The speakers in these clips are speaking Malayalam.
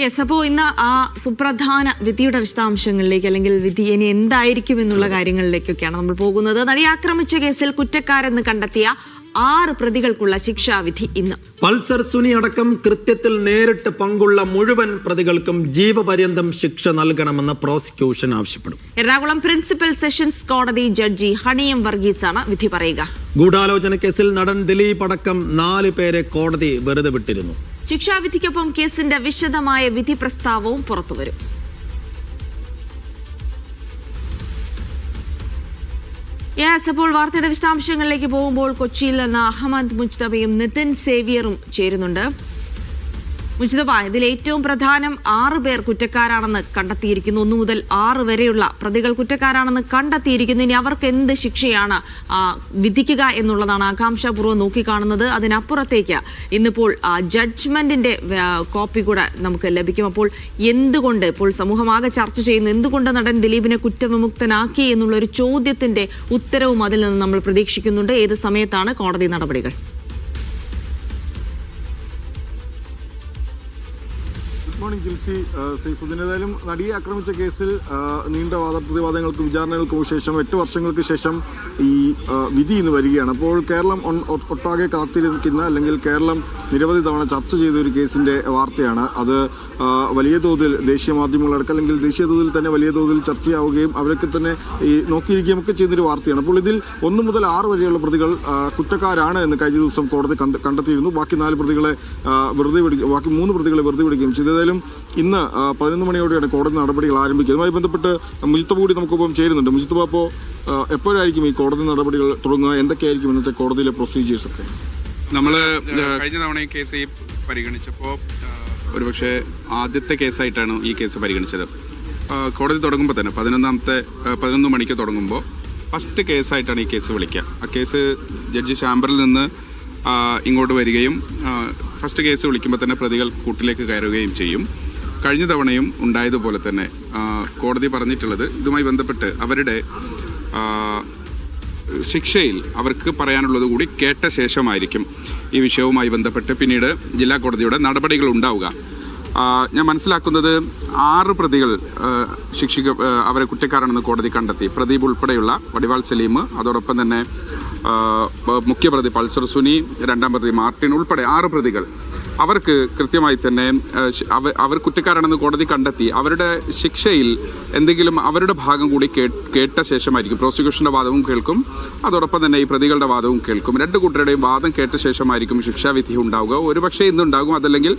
യെസ് അപ്പോൾ ഇന്ന് ആ സുപ്രധാന വിധിയുടെ വിശദാംശങ്ങളിലേക്ക് അല്ലെങ്കിൽ വിധി ഇനി എന്തായിരിക്കും എന്നുള്ള കാര്യങ്ങളിലേക്കൊക്കെയാണ് നമ്മൾ പോകുന്നത്. നടി ആക്രമിച്ച കേസിൽ കുറ്റക്കാരെന്ന് കണ്ടെത്തിയ ആറ് പ്രതികൾക്കുള്ള ശിക്ഷാവിധി ഇന്ന്. പൾസർ സുനി അടക്കം കൃത്യത്തിൽ നേരിട്ട് പങ്കുള്ള മുഴുവൻ പ്രതികൾക്കും ജീവപര്യന്തം ശിക്ഷ നൽകണമെന്ന് പ്രോസിക്യൂഷൻ ആവശ്യപ്പെടും. എറണാകുളം പ്രിൻസിപ്പൽ സെഷൻസ് കോടതി ജഡ്ജി ഹണിയം വർഗീസാണ് വിധി പറയുക. ഗൂഢാലോചന കേസിൽ നടൻ ദിലീപ് അടക്കം നാല് പേരെ കോടതി വെറുതെ വിട്ടിരുന്നു. ശിക്ഷാവിധിക്കൊപ്പം കേസിന്റെ വിശദമായ വിധി പ്രസ്താവവും പുറത്തുവരും. യെസ് അപ്പോൾ വാർത്തയുടെ വിശദാംശങ്ങളിലേക്ക് പോകുമ്പോൾ കൊച്ചിയിൽ നിന്ന് അഹമ്മദ് മുജ്തബയും നിതിൻ സേവിയറും ചേരുന്നുണ്ട്. മുജ്തബ ഇതിൽ ഏറ്റവും പ്രധാനം ആറ് പേർ കുറ്റക്കാരാണെന്ന് കണ്ടെത്തിയിരിക്കുന്നു. ഒന്നു മുതൽ ആറ് വരെയുള്ള പ്രതികൾ കുറ്റക്കാരാണെന്ന് കണ്ടെത്തിയിരിക്കുന്നു. ഇനി അവർക്ക് എന്ത് ശിക്ഷയാണ് വിധിക്കുക എന്നുള്ളതാണ് ആകാംക്ഷാപൂർവം നോക്കിക്കാണുന്നത്. അതിനപ്പുറത്തേക്ക് ഇന്നിപ്പോൾ ജഡ്ജ്മെന്റിന്റെ കോപ്പി കൂടെ നമുക്ക് ലഭിക്കും. അപ്പോൾ എന്തുകൊണ്ട് ഇപ്പോൾ സമൂഹമാകെ ചർച്ച ചെയ്യുന്നു എന്തുകൊണ്ട് നടൻ ദിലീപിനെ കുറ്റവിമുക്തനാക്കി എന്നുള്ള ഒരു ചോദ്യത്തിന്റെ ഉത്തരവും അതിൽ നിന്ന് നമ്മൾ പ്രതീക്ഷിക്കുന്നുണ്ട്. ഏത് സമയത്താണ് കോടതി നടപടികൾ? മോർണിംഗ് ജിൽസി സൈഫുദ്ദീൻ ഏതായാലും നടിയെ ആക്രമിച്ച കേസിൽ നീണ്ട വാദ പ്രതിവാദങ്ങൾക്കും വിചാരണകൾക്കും ശേഷം എട്ട് വർഷങ്ങൾക്ക് ശേഷം ഈ ഏഹ് വിധി ഇന്ന് വരികയാണ്. അപ്പോൾ കേരളം ഒട്ടാകെ കാത്തിരിക്കുന്ന അല്ലെങ്കിൽ കേരളം നിരവധി തവണ ചർച്ച ചെയ്ത ഒരു കേസിന്റെ വാർത്തയാണ് അത് വലിയ തോതിൽ ദേശീയ മാധ്യമങ്ങളടക്കം അല്ലെങ്കിൽ ദേശീയ തോതിൽ തന്നെ വലിയ തോതിൽ ചർച്ചയാവുകയും അവരൊക്കെ തന്നെ ഈ നോക്കിയിരിക്കുകയും ഒക്കെ ചെയ്യുന്നൊരു വാർത്തയാണ്. അപ്പോൾ ഇതിൽ ഒന്ന് മുതൽ ആറ് വരെയുള്ള പ്രതികൾ കുറ്റക്കാരാണ് എന്ന് കഴിഞ്ഞ ദിവസം കോടതി കണ്ട- കണ്ടെത്തിയിരുന്നു. ബാക്കി നാല് പ്രതികളെ വെറുതെ വിടുക ബാക്കി മൂന്ന് പ്രതികളെ വെറുതെ വിടുകയും ചെയ്തു. ഏതായാലും ഇന്ന് പതിനൊന്ന് മണിയോടെയാണ് കോടതി നടപടികൾ ആരംഭിക്കുക. അതുമായി ബന്ധപ്പെട്ട് മുജിത്തബ് കൂടി നമുക്കൊപ്പം ചേരുന്നുണ്ട്. മുജിത്തബ് അപ്പോൾ എപ്പോഴായിരിക്കും ഈ കോടതി നടപടികൾ തുടങ്ങുക? എന്തൊക്കെയായിരിക്കും ഇന്നത്തെ കോടതിയിലെ പ്രൊസീജിയേഴ്സ് ഒക്കെ? നമ്മൾ കഴിഞ്ഞ തവണ ഈ കേസ് ഈ പരിഗണിച്ചപ്പോൾ ഒരുപക്ഷെ ആദ്യത്തെ കേസായിട്ടാണ് ഈ കേസ് പരിഗണിച്ചത്. കോടതി തുടങ്ങുമ്പോൾ തന്നെ പതിനൊന്നാമത്തെ പതിനൊന്ന് മണിക്ക് തുടങ്ങുമ്പോൾ ഫസ്റ്റ് കേസായിട്ടാണ് ഈ കേസ് വിളിക്കുക. ആ കേസ് ജഡ്ജി ചാമ്പറിൽ നിന്ന് ഇങ്ങോട്ട് വരികയും ഫസ്റ്റ് കേസ് വിളിക്കുമ്പോൾ തന്നെ പ്രതികൾ കൂട്ടിലേക്ക് കയറുകയും ചെയ്യും. കഴിഞ്ഞ തവണയും ഉണ്ടായതുപോലെ തന്നെ കോടതി പറഞ്ഞിട്ടുള്ളത് ഇതുമായി ബന്ധപ്പെട്ട് അവരുടെ ശിക്ഷയിൽ അവർക്ക് പറയാനുള്ളത് കൂടി കേട്ട ശേഷമായിരിക്കും ഈ വിഷയവുമായി ബന്ധപ്പെട്ട് പിന്നീട് ജില്ലാ കോടതിയുടെ നടപടികൾ ഉണ്ടാവുക. ഞാൻ മനസ്സിലാക്കുന്നത് ആറ് പ്രതികൾ ശിക്ഷിക്ക അവരെ കുറ്റക്കാരാണെന്ന് കോടതി കണ്ടെത്തി. പ്രദീപ് ഉൾപ്പെടെയുള്ള വടിവാൾ സലീം അതോടൊപ്പം തന്നെ മുഖ്യപ്രതി പൾസർ സുനി രണ്ടാം പ്രതി മാർട്ടിൻ ഉൾപ്പെടെ ആറ് പ്രതികൾ. അവർക്ക് കൃത്യമായി തന്നെ അവർ കുറ്റക്കാരാണെന്ന് കോടതി കണ്ടെത്തി അവരുടെ ശിക്ഷയിൽ എന്തെങ്കിലും അവരുടെ ഭാഗം കൂടി കേട്ട ശേഷമായിരിക്കും. പ്രോസിക്യൂഷന്റെ വാദവും കേൾക്കും അതോടൊപ്പം തന്നെ ഈ പ്രതികളുടെ വാദവും കേൾക്കും. രണ്ട് കൂട്ടരുടെയും വാദം കേട്ട ശേഷമായിരിക്കും ശിക്ഷാവിധി ഉണ്ടാവുക. ഒരുപക്ഷെ ഇന്നുണ്ടാകും അതല്ലെങ്കിൽ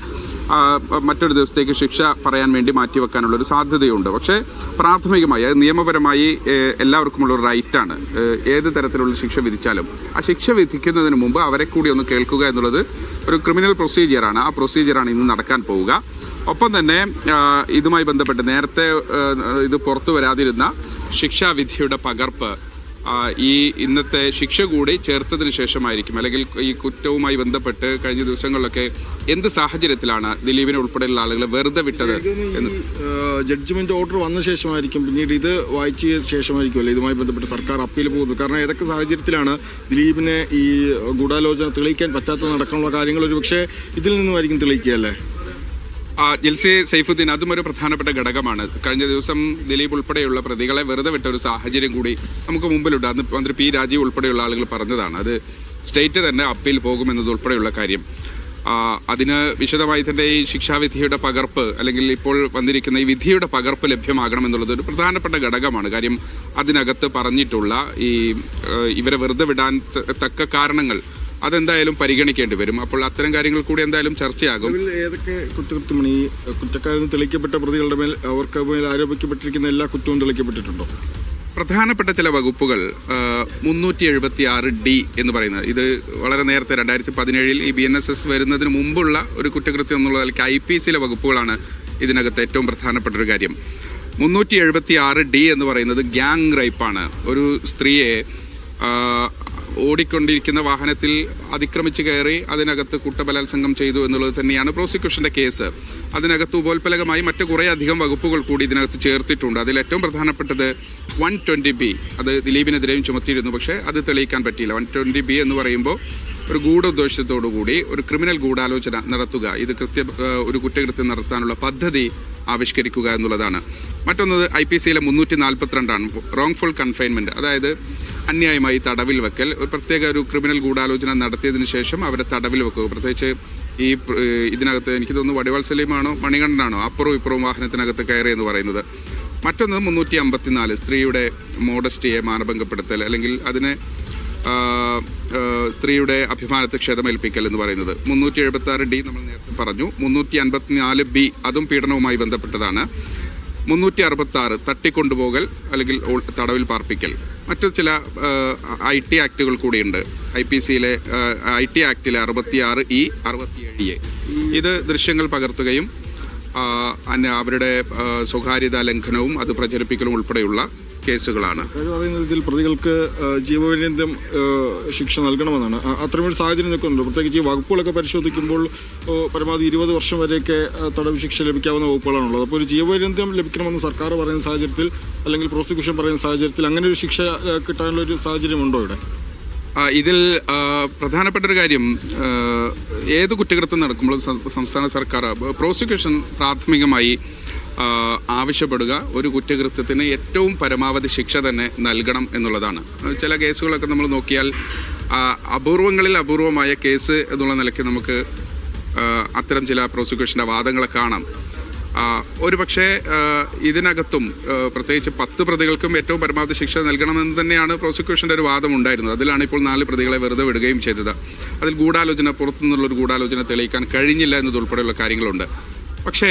മറ്റൊരു ദിവസത്തേക്ക് ശിക്ഷ പറയാൻ വേണ്ടി മാറ്റിവെക്കാനുള്ള ഒരു സാധ്യതയുണ്ട്. പക്ഷേ പ്രാഥമികമായി അത് നിയമപരമായി എല്ലാവർക്കുമുള്ള ഒരു റൈറ്റാണ് ഏത് തരത്തിലുള്ള ശിക്ഷ വിധിച്ചാലും. ആ ശിക്ഷ വിധിക്കുന്നതിന് മുമ്പ് അവരെ കൂടി ഒന്ന് കേൾക്കുക എന്നുള്ളത് ഒരു ക്രിമിനൽ പ്രൊസീജിയറാണ് ആ പ്രൊസീജിയറാണ് ഇന്ന് നടക്കാൻ പോവുക. ഒപ്പം തന്നെ ഇതുമായി ബന്ധപ്പെട്ട് നേരത്തെ ഇത് പുറത്തു വരാതിരുന്ന ശിക്ഷാവിധിയുടെ പകർപ്പ് ഈ ഇന്നത്തെ ശിക്ഷ കൂടി ചേർത്തതിന് ശേഷമായിരിക്കും. അല്ലെങ്കിൽ ഈ കുറ്റവുമായി ബന്ധപ്പെട്ട് കഴിഞ്ഞ ദിവസങ്ങളിലൊക്കെ എന്ത് സാഹചര്യത്തിലാണ് ദിലീപിനെ ഉൾപ്പെടെയുള്ള ആളുകൾ വെറുതെ വിട്ടത് എന്ന്? ജഡ്ജ്മെന്റ് ഓർഡർ വന്ന ശേഷമായിരിക്കും. പിന്നീട് ഇത് വായിച്ച ശേഷമായിരിക്കും അല്ലേ ഇതുമായി ബന്ധപ്പെട്ട് സർക്കാർ അപ്പീൽ പോകുന്നു. കാരണം ഏതൊക്കെ സാഹചര്യത്തിലാണ് ദിലീപിനെ ഈ ഗൂഢാലോചന തെളിയിക്കാൻ പറ്റാത്ത നടക്കാനുള്ള കാര്യങ്ങൾ ഒരു പക്ഷേ ഇതിൽ നിന്നുമായിരിക്കും തെളിയിക്കുക അല്ലേ ജിൽസി സൈഫുദ്ദീൻ അതും ഒരു പ്രധാനപ്പെട്ട ഘടകമാണ്. കഴിഞ്ഞ ദിവസം ദിലീപ് ഉൾപ്പെടെയുള്ള പ്രതികളെ വെറുതെ വിട്ട ഒരു സാഹചര്യം കൂടി നമുക്ക് മുമ്പിലുണ്ട്. അന്ന് മന്ത്രി പി രാജീവ് ഉൾപ്പെടെയുള്ള ആളുകൾ പറഞ്ഞതാണ്. അത് സ്റ്റേറ്റ് തന്നെ അപ്പീൽ പോകുമെന്നത് ഉൾപ്പെടെയുള്ള കാര്യം. അതിന് വിശദമായി തന്നെ ഈ ശിക്ഷാവിധിയുടെ പകർപ്പ് അല്ലെങ്കിൽ ഇപ്പോൾ വന്നിരിക്കുന്ന ഈ വിധിയുടെ പകർപ്പ് ലഭ്യമാകണമെന്നുള്ളത് ഒരു പ്രധാനപ്പെട്ട ഘടകമാണ്. കാര്യം അതിനകത്ത് പറഞ്ഞിട്ടുള്ള ഈ ഇവരെ വെറുതെ വിടാൻ തക്ക കാരണങ്ങൾ അതെന്തായാലും പരിഗണിക്കേണ്ടി വരും. അപ്പോൾ അത്തരം കാര്യങ്ങൾ കൂടി എന്തായാലും ചർച്ചയാകും. ഏതൊക്കെ കുറ്റകൃത്യമാണ് ഈ കുറ്റക്കാരെന്ന് തെളിയിക്കപ്പെട്ട പ്രതികളുടെ മേൽ അവർക്ക് മേൽ ആരോപിക്കപ്പെട്ടിരിക്കുന്ന എല്ലാ കുറ്റവും തെളിയിക്കപ്പെട്ടിട്ടുണ്ടോ? പ്രധാനപ്പെട്ട ചില വകുപ്പുകൾ മുന്നൂറ്റി എഴുപത്തി ആറ് ഡി എന്ന് പറയുന്നത്. ഇത് വളരെ നേരത്തെ രണ്ടായിരത്തി പതിനേഴിൽ ഈ ബി എൻ എസ് എസ് വരുന്നതിന് മുമ്പുള്ള ഒരു കുറ്റകൃത്യം എന്നുള്ള നിലയ്ക്ക് ഐ പി സിയിലെ വകുപ്പുകളാണ് ഇതിനകത്ത് ഏറ്റവും പ്രധാനപ്പെട്ട ഒരു കാര്യം. മുന്നൂറ്റി എഴുപത്തി ആറ് ഡി എന്ന് പറയുന്നത് ഗ്യാങ് റൈപ്പാണ്. ഒരു സ്ത്രീയെ ഓടിക്കൊണ്ടിരിക്കുന്ന വാഹനത്തിൽ അതിക്രമിച്ച് കയറി അതിനകത്ത് കൂട്ടബലാത്സംഗം ചെയ്തു എന്നുള്ളത് തന്നെയാണ് പ്രോസിക്യൂഷന്റെ കേസ്. അതിനകത്ത് ഉപോത്പലകമായി മറ്റു കുറേ അധികം വകുപ്പുകൾ കൂടി ഇതിനകത്ത് ചേർത്തിട്ടുണ്ട്. അതിൽ ഏറ്റവും പ്രധാനപ്പെട്ടത് വൺ ട്വന്റി ബി. അത് ദിലീപിനെതിരെയും ചുമത്തിയിരുന്നു. പക്ഷേ അത് തെളിയിക്കാൻ പറ്റിയില്ല. വൺ ട്വന്റി ബി എന്ന് പറയുമ്പോൾ ഒരു ഗൂഢോദ്ദേശത്തോടു കൂടി ഒരു ക്രിമിനൽ ഗൂഢാലോചന നടത്തുക. ഇത് കൃത്യ ഒരു കുറ്റകൃത്യം നടത്താനുള്ള പദ്ധതി ആവിഷ്കരിക്കുക എന്നുള്ളതാണ്. മറ്റൊന്നത് ഐ പി സിയിലെ മുന്നൂറ്റി നാൽപ്പത്തിരണ്ടാണ് റോങ്ഫുൾ കൺഫൈൻമെന്റ് അതായത് അന്യായമായി തടവിൽ വെക്കൽ. ഒരു പ്രത്യേക ഒരു ക്രിമിനൽ ഗൂഢാലോചന നടത്തിയതിനു ശേഷം അവരെ തടവിൽ വെക്കുക. പ്രത്യേകിച്ച് ഈ ഇതിനകത്ത് എനിക്ക് തോന്നുന്നു വടിവാൾ സലീമാണോ മണികണ്ഠനാണോ അപ്പുറവും ഇപ്പുറവും വാഹനത്തിനകത്ത് കയറി എന്ന് പറയുന്നത്. മറ്റൊന്ന് മുന്നൂറ്റി അമ്പത്തിനാല് സ്ത്രീയുടെ മോഡസ്റ്റിയെ മാനഭംഗപ്പെടുത്തൽ അല്ലെങ്കിൽ അതിനെ സ്ത്രീയുടെ അഭിമാനത്തെ ക്ഷതമേൽപ്പിക്കൽ എന്ന് പറയുന്നത്. മുന്നൂറ്റി എഴുപത്തി ആറ് ഡി നമ്മൾ നേരത്തെ പറഞ്ഞു. മുന്നൂറ്റി അൻപത്തിനാല് ബി അതും പീഡനവുമായി ബന്ധപ്പെട്ടതാണ്. മുന്നൂറ്റി അറുപത്തി ആറ് തട്ടിക്കൊണ്ടുപോകൽ അല്ലെങ്കിൽ തടവിൽ പാർപ്പിക്കൽ. മറ്റു ചില ഐ ടി ആക്ടുകൾ കൂടിയുണ്ട്. ഐ പി സിയിലെ ഐ ടി ആക്ടിലെ അറുപത്തിയാറ് ഇ അറുപത്തിയേഴ് എ. ഇത് ദൃശ്യങ്ങൾ പകർത്തുകയും അവരുടെ സ്വകാര്യതാ ലംഘനവും അത് പ്രചരിപ്പിക്കലും ഉൾപ്പെടെയുള്ള കേസുകളാണ്. പറയുന്നത് ഇതിൽ പ്രതികൾക്ക് ജീവപര്യന്തം ശിക്ഷ നൽകണമെന്നാണ്. ആ, അത്തരമൊരു സാഹചര്യം നിൽക്കുന്നുണ്ട് പ്രത്യേകിച്ച് ഈ വകുപ്പുകളൊക്കെ പരിശോധിക്കുമ്പോൾ പരമാവധി ഇരുപത് വർഷം വരെയൊക്കെ തടവ് ശിക്ഷ ലഭിക്കാവുന്ന വകുപ്പുകളാണുള്ളത് അപ്പോൾ ഒരു ജീവപര്യന്തം ലഭിക്കണമെന്ന് സർക്കാർ പറയുന്ന സാഹചര്യത്തിൽ അല്ലെങ്കിൽ പ്രോസിക്യൂഷൻ പറയുന്ന സാഹചര്യത്തിൽ അങ്ങനെ ഒരു ശിക്ഷ കിട്ടാനുള്ള ഒരു സാഹചര്യമുണ്ടോ ഇവിടെ? ഇതിൽ പ്രധാനപ്പെട്ട ഒരു കാര്യം ഏത് കുറ്റകൃത്യം നടക്കുമ്പോഴും സംസ്ഥാന സർക്കാർ പ്രോസിക്യൂഷൻ പ്രാഥമികമായി ആവശ്യപ്പെടുക ഒരു കുറ്റകൃത്യത്തിന് ഏറ്റവും പരമാവധി ശിക്ഷ തന്നെ നൽകണം എന്നുള്ളതാണ്. ചില കേസുകളൊക്കെ നമ്മൾ നോക്കിയാൽ അപൂർവങ്ങളിൽ അപൂർവമായ കേസ് എന്നുള്ള നിലയ്ക്ക് നമുക്ക് അത്തരം ചില പ്രോസിക്യൂഷന്റെ വാദങ്ങളെ കാണാം. ഒരു പക്ഷേ ഇതിനകത്തും പ്രത്യേകിച്ച് പത്ത് പ്രതികൾക്കും ഏറ്റവും പരമാവധി ശിക്ഷ നൽകണമെന്ന് തന്നെയാണ് പ്രോസിക്യൂഷന്റെ ഒരു വാദം ഉണ്ടായിരുന്നത്. അതിലാണ് ഇപ്പോൾ നാല് പ്രതികളെ വെറുതെ വിടുകയും ചെയ്തത്. അതിൽ ഗൂഢാലോചന പുറത്തുനിന്നുള്ളൊരു ഗൂഢാലോചന തെളിയിക്കാൻ കഴിഞ്ഞില്ല എന്നതുൾപ്പെടെയുള്ള കാര്യങ്ങളുണ്ട്. പക്ഷേ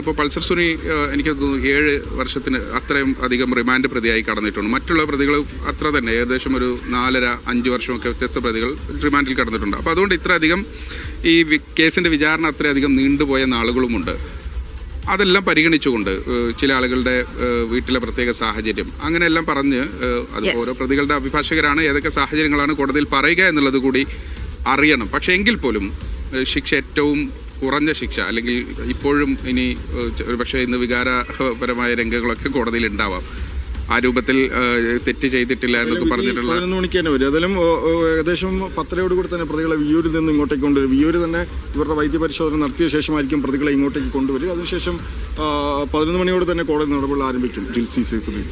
ഇപ്പോൾ പൾസർ സുനി എനിക്ക് തോന്നുന്നു ഏഴ് വർഷത്തിന് അത്രയും അധികം റിമാൻഡ് പ്രതിയായി കടന്നിട്ടുണ്ട്. മറ്റുള്ള പ്രതികൾ അത്ര തന്നെ. ഏകദേശം ഒരു നാലര അഞ്ച് വർഷമൊക്കെ വ്യത്യസ്ത പ്രതികൾ റിമാൻഡിൽ കടന്നിട്ടുണ്ട്. അപ്പോൾ അതുകൊണ്ട് ഇത്രയധികം ഈ കേസിന്റെ വിചാരണ അത്രയധികം നീണ്ടുപോയ നാളുകളുമുണ്ട്. അതെല്ലാം പരിഗണിച്ചുകൊണ്ട് ചില ആളുകളുടെ വീട്ടിലെ പ്രത്യേക സാഹചര്യം. അങ്ങനെയെല്ലാം പറഞ്ഞ് അത് ഓരോ പ്രതികളുടെ അഭിഭാഷകരാണ് ഏതൊക്കെ സാഹചര്യങ്ങളാണ് കോടതിയിൽ പറയുക എന്നുള്ളത് കൂടി അറിയണം. പക്ഷേ എങ്കിൽ പോലും ശിക്ഷ ഏറ്റവും കുറഞ്ഞ ശിക്ഷ അല്ലെങ്കിൽ ഇപ്പോഴും ഇനി ഒരുപക്ഷെ ഇന്ന് വികാരപരമായ രംഗങ്ങളൊക്കെ കോടതിയിൽ ഉണ്ടാവാം. ആ രൂപത്തിൽ തെറ്റ് ചെയ്തിട്ടില്ല എന്നൊക്കെ പറഞ്ഞിട്ടുള്ള പതിനൊന്ന് മണിക്ക് തന്നെ വരും. അതിലും ഏകദേശം പത്തരയോട് കൂടി തന്നെ പ്രതികളെ വിയൂരിൽ നിന്ന് ഇങ്ങോട്ടേക്ക് കൊണ്ടുവരും. വിയൂര് തന്നെ ഇവരുടെ വൈദ്യപരിശോധന നടത്തിയ ശേഷമായിരിക്കും പ്രതികളെ ഇങ്ങോട്ടേക്ക് കൊണ്ടുവരും അതിനുശേഷം പതിനൊന്ന് മണിയോട് തന്നെ കോടതി നടപടികൾ ആരംഭിക്കും. ജിൽസി സൈഫുദ്ദീൻ